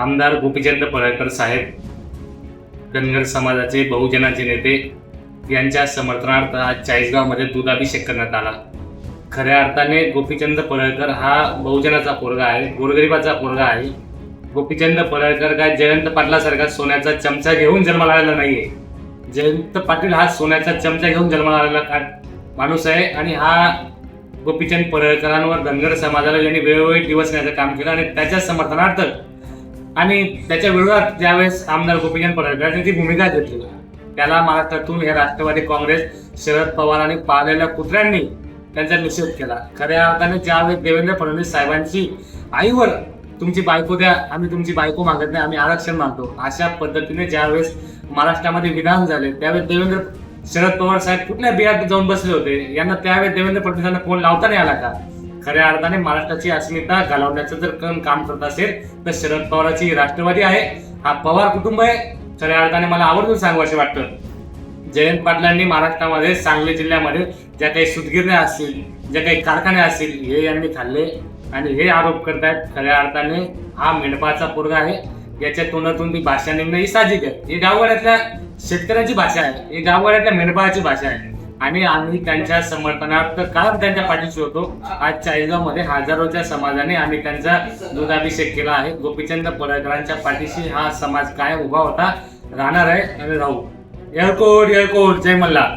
आमदार गोपीचंद पडळकर साहेब धनगर समाजाचे बहुजनाचे नेते यांच्या समर्थनार्थ आज चाळीसगावमध्ये दुधाभिषेक करण्यात आला. खऱ्या अर्थाने गोपीचंद पळळकर हा बहुजनाचा पोरगा आहे गोरगरिबाचा पोरगा आहे. गोपीचंद पळळकर काय जयंत पाटलासारखा सोन्याचा चमचा घेऊन जन्माला आलेला आहे जयंत पाटील हा सोन्याचा चमचा घेऊन जन्माला आलेला का- माणूस आहे आणि हा गोपीचंद पळळकरांवर धनगर समाजाला यांनी वेळोवेळी दिवस न्यायचं काम केलं आणि त्याच्या समर्थनार्थ आणि त्याच्या विरोधात ज्यावेळेस आमदार गोपीचंद पडळकर यांनी ती भूमिका घेतली त्याला महाराष्ट्रातून हे राष्ट्रवादी काँग्रेस शरद पवार आणि पाळलेल्या कुत्र्यांनी त्यांचा निषेध केला. खऱ्या अर्थाने ज्यावेळेस देवेंद्र फडणवीस साहेबांची आईवर तुमची बायको द्या आम्ही तुमची बायको मागत नाही आम्ही आरक्षण मागतो. अशा पद्धतीने ज्यावेळेस महाराष्ट्रामध्ये विधान झाले त्यावेळेस देवेंद्र शरद पवार साहेब कुठल्या बियात जाऊन बसले होते? यांना त्यावेळेस देवेंद्र फडणवीसांना फोन लावता नाही आला का? खऱ्या अर्थाने महाराष्ट्राची अस्मिता घालवण्याचं जर कण काम करत असेल तर शरद पवाराची राष्ट्रवादी आहे. हा पवार कुटुंब आहे. खऱ्या अर्थाने मला आवर्जून सांगू असे वाटतं. जयंत पाटलांनी महाराष्ट्रामध्ये सांगली जिल्ह्यामध्ये ज्या काही सुतगिरण्या असतील ज्या काही कारखाने असतील हे यांनी खाल्ले आणि हे आरोप करतायत. खऱ्या अर्थाने हा मेंढपाचा पोरगा आहे. याच्या तोंडातून ती भाषा निघणं ही साहजिक आहे. ही गावगाड्यातल्या शेतकऱ्यांची भाषा आहे. ही गावगाड्यातल्या मेंढपाळाची भाषा आहे. आम्ही त्यांच्या समर्थनार्थ कायम त्यांच्या पाठीशी होतो आज चाळीसगावमध्ये हजारोच्या समाजाने आम्ही त्यांचा दुधाभिषेक केला आहे. गोपीचंद पडळकरांच्या पाठीशी हा समाज काय उभा होता? राहणार आहे आणि राहू. एअरकोट एअरकोट जय मल्ला